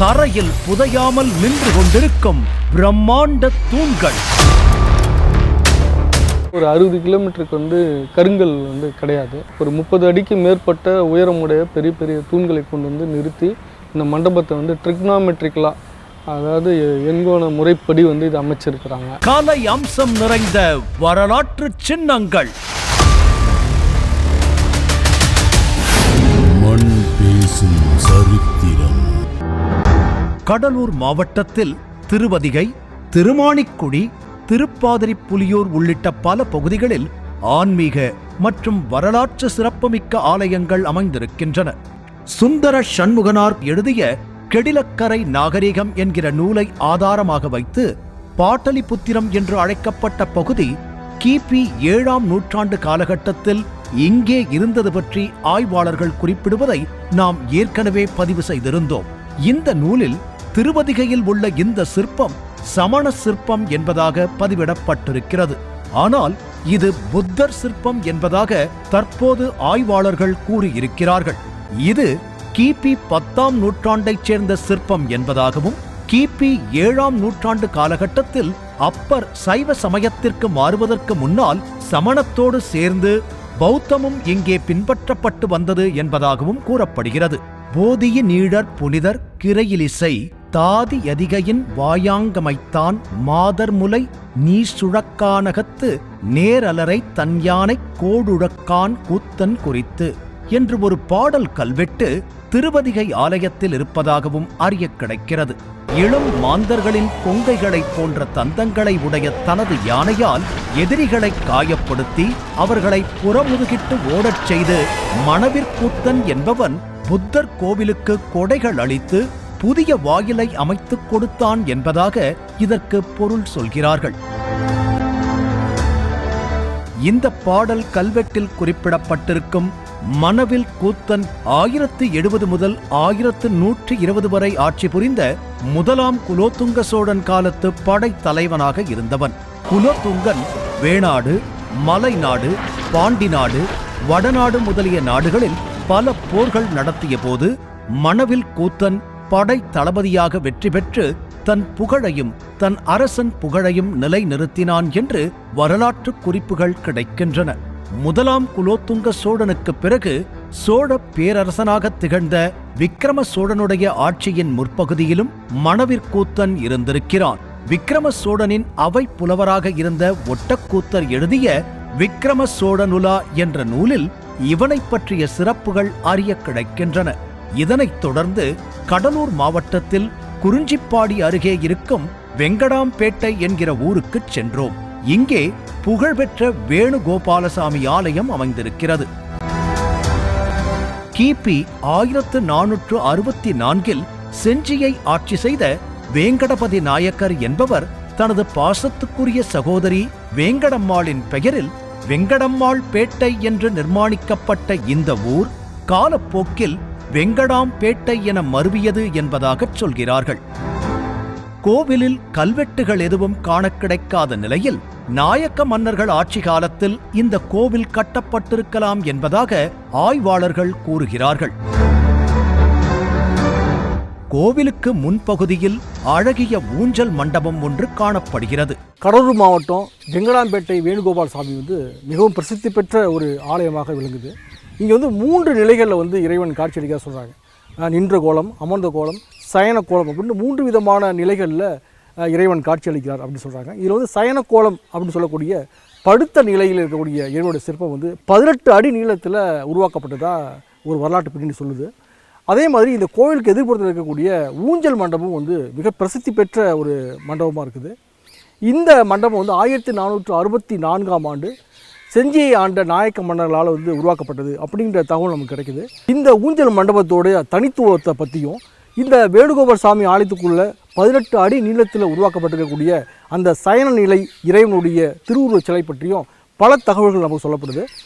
தரையில் புதையாமல் நின்று கொண்டிருக்கும் பிரம்மாண்ட தூண்கள். ஒரு அறுபது கிலோமீட்டருக்கு வந்து கருங்கல் வந்து கிடையாது. ஒரு முப்பது அடிக்கு மேற்பட்ட உயரமுடைய பெரிய பெரிய தூண்களை கொண்டு வந்து நிறுத்தி இந்த மண்டபத்தை வந்து ட்ரிக்னாமெட்ரிக்கலாக அதாவது எண்கோண முறைப்படி வந்து இது அமைச்சிருக்கிறாங்க. கலை அம்சம் நிறைந்த வரலாற்று சின்னங்கள். கடலூர் மாவட்டத்தில் திருவதிகை திருமாணிக்குடி திருப்பாதிரி புலியூர் உள்ளிட்ட பல பகுதிகளில் ஆன்மீக மற்றும் வரலாற்று சிறப்புமிக்க ஆலயங்கள் அமைந்திருக்கின்றன. சுந்தர சண்முகனார் எழுதிய கெடிலக்கரை நாகரிகம் என்கிற நூலை ஆதாரமாக வைத்து பாட்டலிபுத்திரம் என்று அழைக்கப்பட்ட பகுதி கிபி ஏழாம் நூற்றாண்டு காலகட்டத்தில் இங்கே இருந்தது பற்றி ஆய்வாளர்கள் குறிப்பிடுவதை நாம் ஏற்கனவே பதிவு செய்திருந்தோம். இந்த நூலில் திருவதிகையில் உள்ள இந்த சிற்பம் சமண சிற்பம் என்பதாக பதிவிடப்பட்டிருக்கிறது. ஆனால் இது புத்தர் சிற்பம் என்பதாக தற்போது ஆய்வாளர்கள் கூறியிருக்கிறார்கள். இது கிபி பத்தாம் நூற்றாண்டைச் சேர்ந்த சிற்பம் என்பதாகவும் கிபி ஏழாம் நூற்றாண்டு காலகட்டத்தில் அப்பர் சைவ சமயத்திற்கு மாறுவதற்கு முன்னால் சமணத்தோடு சேர்ந்து பௌத்தமும் இங்கே பின்பற்றப்பட்டு வந்தது என்பதாகவும் கூறப்படுகிறது. போதிய நீழற் புனிதர் கிரையிலிசை தாதி யதிகையின் வாயாங்கமைத்தான் மாதர்முலை நீ சுழக்கானகத்து நேரலரை தன்யானைக் கோடுழக்கான் கூத்தன் குறித்து என்று ஒரு பாடல் கல்வெட்டு திருவதிகை ஆலயத்தில் இருப்பதாகவும் அறிய கிடைக்கிறது இளம் மாந்தர்களின் கொங்கைகளைப் போன்ற தந்தங்களை உடைய தனது யானையால் எதிரிகளை காயப்படுத்தி அவர்களை புறமுதுகிட்டு ஓடச் செய்து மணவிற்கூத்தன் என்பவன் புத்தர் கோவிலுக்கு கொடைகள் அளித்து புதிய வாயிலை அமைத்துக் கொடுத்தான் என்பதாக இதற்கு பொருள் சொல்கிறார்கள். இந்த பாடல் கல்வெட்டில் குறிப்பிடப்பட்டிருக்கும் மணவில் கூத்தன் ஆயிரத்து எழுபது முதல் ஆயிரத்து நூற்றி இருபது வரை ஆட்சி புரிந்த முதலாம் குலோத்துங்க சோழன் காலத்து படைத்தலைவனாக இருந்தவன். குலோத்துங்கன் வேணாடு மலைநாடு பாண்டி நாடு வடநாடு முதலிய நாடுகளில் பல போர்கள் நடத்திய போது மணவில் கூத்தன் படை தளபதியாக வெற்றி பெற்று தன் புகழையும் தன் அரசன் புகழையும் நிலைநிறுத்தினான் என்று வரலாற்று குறிப்புகள் கிடைக்கின்றன. முதலாம் குலோத்துங்க சோழனுக்கு பிறகு சோழ பேரரசனாக திகழ்ந்த விக்கிரம சோழனுடைய ஆட்சியின் முற்பகுதியிலும் மணவிற்கூத்தன் இருந்திருக்கிறான். விக்கிரம சோழனின் அவை புலவராக இருந்த ஒட்டக்கூத்தர் எழுதிய விக்கிரம சோழனுலா என்ற நூலில் இவனைப் பற்றிய சிறப்புகள் அறிய கிடைக்கின்றன. இதனைத் தொடர்ந்து கடலூர் மாவட்டத்தில் குறிஞ்சிப்பாடி அருகே இருக்கும் வெங்கடாம்பேட்டை என்கிற ஊருக்குச் சென்றோம். இங்கே புகழ்பெற்ற வேணுகோபாலசாமி ஆலயம் அமைந்திருக்கிறது. கிபி ஆயிரத்து நானூற்று அறுபத்தி நான்கில் செஞ்சியை ஆட்சி செய்த வேங்கடபதி நாயக்கர் என்பவர் தனது பாசத்துக்குரிய சகோதரி வேங்கடம்மாளின் பெயரில் வெங்கடம்மாள் பேட்டை என்று நிர்மாணிக்கப்பட்ட இந்த ஊர் காலப்போக்கில் வெங்கடாம்பேட்டை என மருவியது என்பதாகச் சொல்கிறார்கள். கோவிலில் கல்வெட்டுகள் எதுவும் காண கிடைக்காத நிலையில் நாயக்க மன்னர்கள் ஆட்சி காலத்தில் இந்த கோவில் கட்டப்பட்டிருக்கலாம் என்பதாக ஆய்வாளர்கள் கூறுகிறார்கள். கோவிலுக்கு முன்பகுதியில் அழகிய ஊஞ்சல் மண்டபம் ஒன்று காணப்படுகிறது. கடலூர் மாவட்டம் வெங்கடாம்பேட்டை வேணுகோபால் சாமி வந்து மிகவும் பிரசித்தி பெற்ற ஒரு ஆலயமாக விளங்குது. இங்கே வந்து மூன்று நிலைகளில் வந்து இறைவன் காட்சியளிக்க சொல்கிறாங்க நின்ற கோலம் அமர்ந்த கோலம் சயன கோலம் அப்படின்னு மூன்று விதமான நிலைகளில் இறைவன் காட்சியளிக்கிறார் அப்படின்னு சொல்கிறாங்க இதில் வந்து சயன கோலம் அப்படின்னு சொல்லக்கூடிய படுத்த நிலையில் இருக்கக்கூடிய இறைவனுடைய சிற்பம் வந்து பதினெட்டு அடி நீளத்தில் உருவாக்கப்பட்டதாக ஒரு வரலாற்று பின்னணி சொல்லுது. அதே மாதிரி இந்த கோவிலுக்கு எதிர்ப்புறத்தில் இருக்கக்கூடிய ஊஞ்சல் மண்டபம் வந்து மிக பிரசித்தி பெற்ற ஒரு மண்டபமாக இருக்குது. இந்த மண்டபம் வந்து ஆயிரத்தி நானூற்று அறுபத்தி நான்காம் ஆண்டு செஞ்சியை ஆண்ட நாயக்க மன்னர்களால் வந்து உருவாக்கப்பட்டது அப்படிங்கிற தகவல் நமக்கு கிடைக்குது. இந்த ஊஞ்சல் மண்டபத்தோடைய தனித்துவத்தை பற்றியும் இந்த வேணுகோபால் சாமி ஆலயத்துக்குள்ள பதினெட்டு அடி நீளத்தில் உருவாக்கப்பட்டிருக்கக்கூடிய அந்த சயன நிலை இறைவனுடைய திருவுருவச் சிலை பற்றியும் பல தகவல்கள் நமக்கு சொல்லப்படுது.